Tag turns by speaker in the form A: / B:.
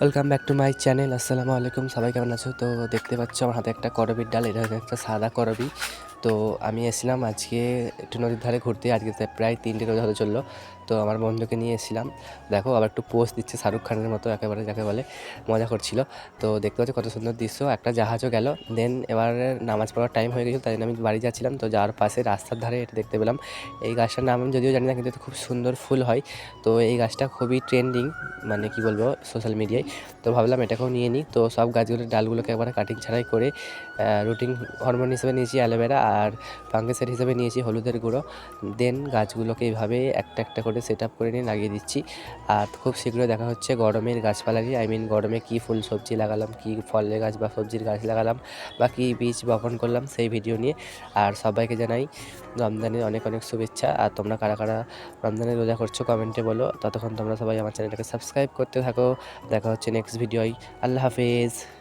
A: Welcome back to my channel আসসালামু আলাইকুম সবাই কেমন আছো? তো দেখতে পাচ্ছ, আমার হাতে একটা করবির ডাল এটা হচ্ছে একটা সাদা করবি। তো আমি এসেছিলাম আজকে একটু নদীর ধারে ঘুরতে, আজকে প্রায় তিনটে রোজ হতে চলল। তো আমার বন্ধুকে নিয়ে এসেছিলাম। দেখো, আবার একটু পোস্ট দিচ্ছে শাহরুখ খানের মতো, একেবারে যাকে বলে, মজা করছিল। তো দেখতে পাচ্ছ কত সুন্দর দৃশ্য, একটা জাহাজও গেল। দেন এবারে নামাজ পড়ার টাইম হয়ে গেছিল, তাই জন্য আমি বাড়ি যাচ্ছিলাম। তো যাওয়ার পাশে রাস্তার ধারে এটা দেখতে পেলাম। এই গাছটার নাম আমি যদিও জানি না, কিন্তু খুব সুন্দর ফুল হয়। তো এই গাছটা খুবই ট্রেন্ডিং মানে কি বলব সোশ্যাল মিডিয়ায় তো ভাবলাম এটাকেও নিয়ে নিই। তো সব গাছগুলোর ডালগুলোকে একবারে কাটিং ছাড়াই করে রুটিন হরমোন হিসেবে নিয়েছি অ্যালোভেরা আর ফাঙ্গাসের হিসেবে নিয়েছি হলুদের গুঁড়ো। দেন গাছগুলোকে এইভাবে একটা একটা করে সেট আপ করে নিয়ে লাগিয়ে দিচ্ছি। আর খুব শীঘ্রই দেখা হচ্ছে গরমের গাছপালা নিয়ে আই মিন গরমে কী ফুল সবজি লাগালাম, কী ফলের গাছ বা সবজির গাছ লাগালাম, বা কী বীজ বপন করলাম সেই ভিডিও নিয়ে। আর সবাইকে জানাই রমজানের অনেক অনেক শুভেচ্ছা। আর তোমরা কারা কারা রমজানের রোজা করছ কমেন্টে বলো। ততক্ষণ তোমরা সবাই আমার চ্যানেলটাকে সাবস্ক্রাইব করতে থাকো। দেখা হচ্ছে নেক্সট ভিডিওয় আল্লাহ হাফেজ।